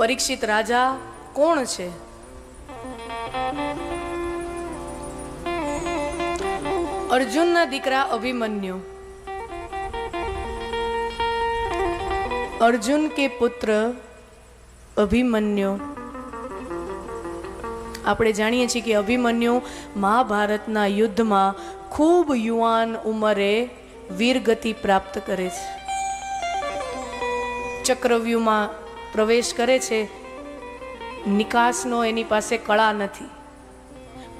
પરીક્ષિત રાજા કોણ છે? અર્જુનના દીકરા અભિમન્યુ. અર્જુન કે પુત્ર અભિમન્યુ. આપણે જાણીએ છીએ કે અભિમન્યુ મહાભારતના યુદ્ધમાં ખૂબ યુવાન ઉંમરે વીરગતિ પ્રાપ્ત કરે છે. ચક્રવ્યૂહમાં પ્રવેશ કરે છે, નિકાસનો એની પાસે કળા નથી.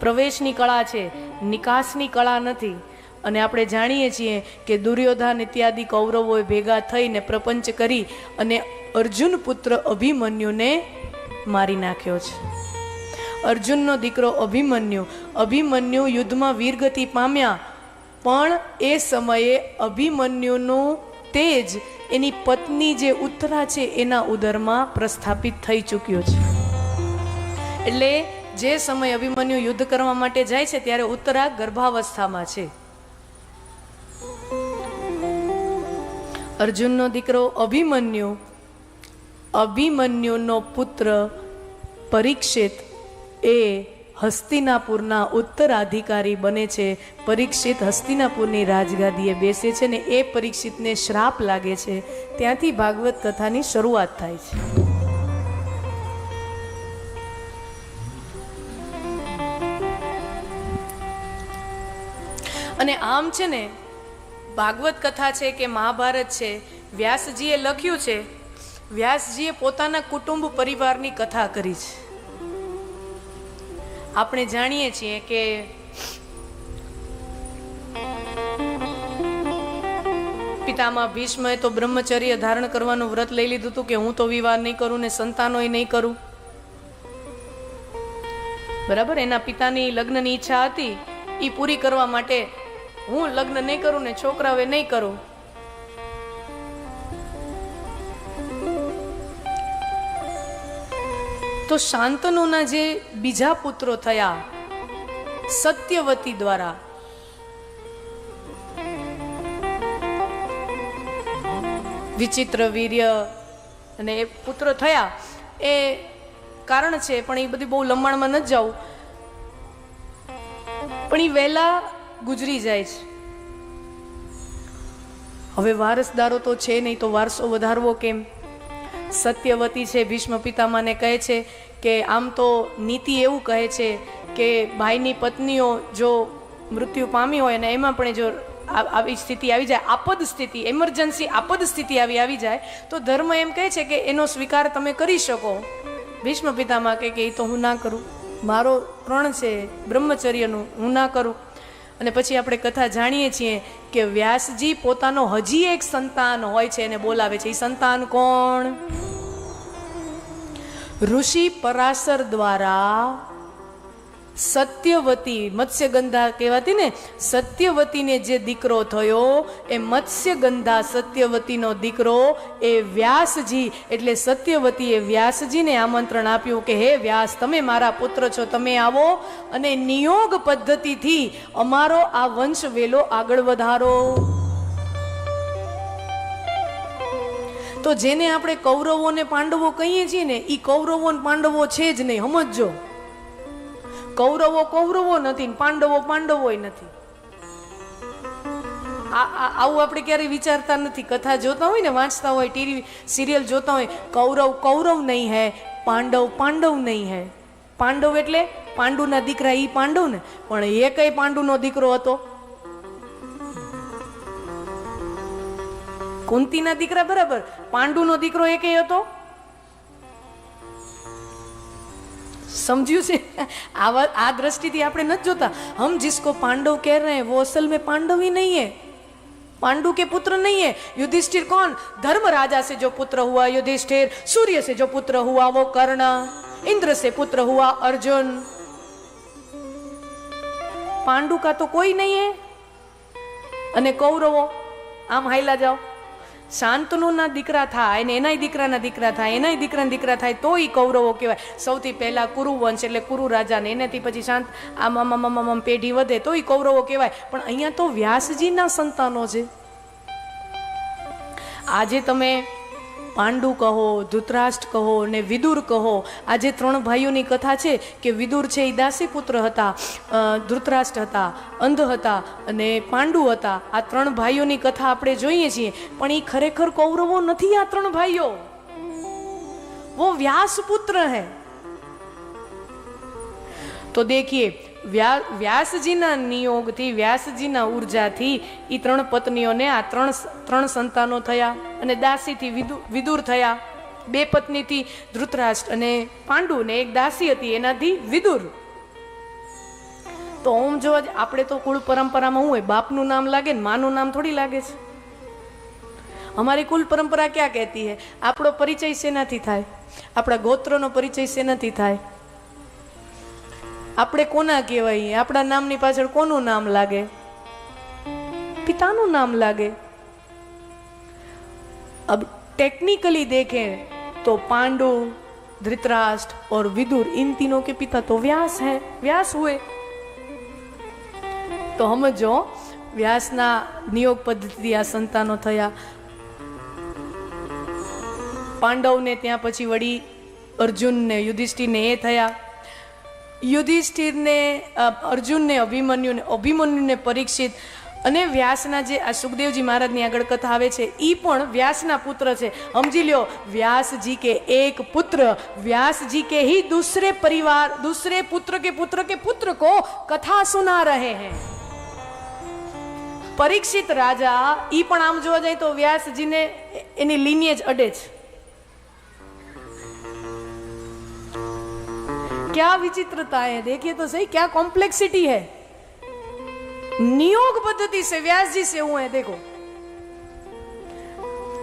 પ્રવેશની કળા છે, નિકાસની કળા નથી. અને આપણે જાણીએ છીએ કે દુર્યોધન ઇત્યાદિ કૌરવોએ ભેગા થઈને પ્રપંચ કરી અને અર્જુન પુત્ર અભિમન્યુને મારી નાખ્યો છે. અર્જુનનો દીકરો અભિમન્યુ અભિમન્યુ યુદ્ધમાં વીરગતિ પામ્યા, પણ એ સમયે અભિમન્યુનું તેજ એની પત્ની જે ઉત્તરા છે એના ઉદરમાં પ્રસ્થાપિત થઈ ચૂક્યો છે. એટલે જે સમય અભિમન્યુ યુદ્ધ કરવા માટે જાય છે ત્યારે ઉત્તરા ગર્ભાવસ્થામાં છે. અર્જુનનો દીકરો અભિમન્યુ, અભિમન્યુનો પુત્ર પરીક્ષિત એ હસ્તિનાપુરના ઉત્તરાધિકારી બને છે. પરીક્ષિત હસ્તિનાપુરની રાજગાદીએ બેસે છે ને એ પરીક્ષિતને શ્રાપ લાગે છે. ત્યાંથી ભાગવત કથાની શરૂઆત થાય છે. અને આમ છે ને, ભાગવત કથા છે કે મહાભારત છે, વ્યાસજીએ લખ્યું છે. વ્યાસજીએ પોતાના કુટુંબ પરિવારની કથા કરી છે. આપણે જાણીએ છીએ કે પિતામાં ભીષ્મએ તો બ્રહ્મચર્ય ધારણ કરવાનું વ્રત લઈ લીધું હતું કે હું તો વિવાહ નહીં કરું ને સંતાનોય નહીં કરું. બરાબર? એના પિતાની લગ્નની ઈચ્છા હતી. એ પૂરી કરવા માટે હું લગ્ન નહીં કરું ને છોકરાઓએ નહીં કરું. તો શાંતનુના જે બીજા પુત્રો થયા, સત્યવતી દ્વારા. વિચિત્ર વીર્ય અને એ પુત્રો થયા, એ કારણ છે, પણ એ બધી બહુ લંબાણમાં ન જાવું પણ એ વહેલા ગુજરી જાય છે. હવે વારસદારો તો છે નહીં, તો વારસો વધારવો કેમ? સત્યવતી છે, ભીષ્મ પિતામાને કહે છે કે આમ તો નીતિ એવું કહે છે કે ભાઈની પત્નીઓ જો મૃત્યુ પામી હોય અને એમાં પણ જો આવી સ્થિતિ આવી જાય, આપદ સ્થિતિ એમરજન્સી આપદ સ્થિતિ આવી આવી જાય, તો ધર્મ એમ કહે છે કે એનો સ્વીકાર તમે કરી શકો. ભીષ્મ પિતામાં કે એ તો હું ના કરું. મારો પ્રણ છે, બ્રહ્મચર્યનું હું ના કરું. અને પછી આપણે કથા જાણીએ છીએ કે વ્યાસજી પોતાનો હજી એક સંતાન હોય છે એને બોલાવે છે. એ સંતાન કોણ? ઋષિ પરાશર દ્વારા સત્યવતી મત્સ્યગંધા કહેવાતી ને, સત્યવતીને જે દીકરો થયો, એ મત્સ્યગંધા સત્યવતીનો દીકરો, એ વ્યાસજી, એટલે સત્યવતીએ વ્યાસજીને આમંત્રણ આપ્યું કે, હે વ્યાસ, તમે મારા પુત્ર છો, તમે આવો અને નિયોગ પદ્ધતિથી અમારો આ વંશ વેલો આગળ વધારો. તો જેને આપણે કૌરવો ને પાંડવો કહીએ છીએ ને એ કૌરવો પાંડવો છે જ નહીં, સમજજો. કૌરવો કૌરવો નથી ને પાંડવો પાંડવોય નથી. આવું આપણે ક્યારેય વિચારતા નથી. કથા જોતા હોય ને, વાંચતા હોય, ટીવી સિરિયલ જોતા હોય, કૌરવ કૌરવ નહીં હે, પાંડવ પાંડવ નહીં હે. પાંડવ એટલે પાંડુના દીકરા એ પાંડવ ને, પણ એ કઈ પાંડુનો દીકરો હતો. કુંતીના દીકરા બરાબર, પાંડુનો દીકરો એકેય હતો? समझियो से आवा आ दृष्टि આપણે નથી જોતા हम जिसको पांडव कह रहे हैं वो असल में पांडव ही नहीं है पांडु के पुत्र नहीं है युधिष्ठिर कौन धर्म राजा से जो पुत्र हुआ युधिष्ठिर सूर्य से जो पुत्र हुआ वो कर्ण इंद्र से पुत्र हुआ अर्जुन पांडु का तो कोई नहीं है અને કૌરવો આમ હાઈલા જાઓ શાંતનુના દીકરા થાય ને એનાય દીકરાના દીકરા થાય, એનાય દીકરાના દીકરા થાય તો એ કૌરવો કહેવાય. સૌથી પહેલાં કુરુવંશ એટલે કુરુ રાજા ને એનાથી પછી શાંત, આમ આમ આમ આમ પેઢી વધે તો એ કૌરવો કહેવાય. પણ અહીંયા તો વ્યાસજીના સંતાનો છે. આજે તમે પાંડુ કહો, ધૃતરાષ્ટ્ર કહો ને વિદુર કહો. આ જે ત્રણ ભાઈઓની કથા છે કે વિદુર છે એ દાસી પુત્ર હતા ધૃતરાષ્ટ્ર હતા, અંધ હતા અને પાંડુ હતા. આ ત્રણ ભાઈઓની કથા આપણે જોઈએ છીએ, પણ એ ખરેખર કૌરવો નથી આ ત્રણ ભાઈઓ. વો વ્યાસ પુત્ર હૈ. તો દેખીએ વ્યાસજીના નિયોગથી, વ્યાસજીના ઉર્જાથી એ ત્રણ પત્નીઓને આ ત્રણ ત્રણ સંતાનો થયા. અને દાસીથી વિદુ, વિદુર થયા. બે પત્નીથી ધૃતરાષ્ટ્ર અને પાંડુ ને એક દાસી હતી, એનાથી વિદુર. તો ઓમ જો આપણે તો કુળ પરંપરામાં હું હોય, બાપનું નામ લાગે ને માનું નામ થોડી લાગે છે. અમારી કુલ પરંપરા ક્યાં કહેતી હે? આપણો પરિચય શેનાથી થાય? આપણા ગોત્રનો પરિચય શેનાથી થાય? આપણે કોના કહેવાય? આપણા નામની પાછળ કોનું નામ લાગે? પિતાનું નામ લાગે? अब टेक्निकली देखें तो पांडु धृतराष्ट्र और विदुर इन तीनों के पिता तो व्यास है व्यास हुए તો સમજો વ્યાસના નિયોગ પદ્ધતિ આ સંતાનો થયા પાંડવને ત્યાં પછી વળી અર્જુનને યુધિષ્ઠિરને એ થયા યુધિષ્ઠિરને અ, અર્જુનને અભિમન્યુને અભિમન્યુને પરીક્ષિત અને વ્યાસના જે આ સુખદેવજી મહારાજની આગળ કથા આવે છે એ પણ વ્યાસના પુત્ર છે. સમજી લ્યો, વ્યાસજી કે એક પુત્ર, વ્યાસજી કે હી દૂસરે પરિવાર, દૂસરે પુત્ર કે પુત્ર કે પુત્ર કો કથા સુના રહે હે. પરીક્ષિત રાજા એ પણ આમ જોવા જાય તો વ્યાસજીને એની લીનીએ જ અડે છે ક્યાં વિચિત્રતા હે? દેખીએ તો સહી, ક્યાં કોમ્પ્લેક્સિટી હૈ? नियोग पद्धति से व्यास जी से हुए हैं देखो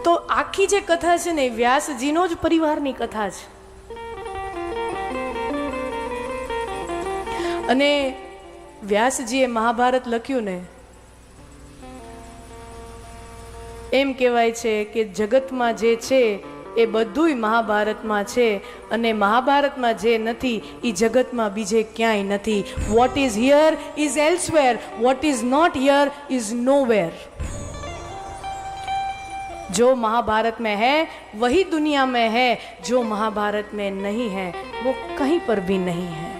તો આખી જે કથા છે ને એ વ્યાસજીનો જ પરિવારની કથા છે અને વ્યાસજીએ મહાભારત લખ્યું ને એમ કહેવાય છે કે જગતમાં જે છે એ બધુંય મહાભારતમાં છે અને મહાભારતમાં જે નથી એ જગતમાં બીજે ક્યાંય નથી what is here is elsewhere what is not here is nowhere जो महाभारत में है वही दुनिया में है जो महाभारत में नहीं है वो कहीं पर भी नहीं है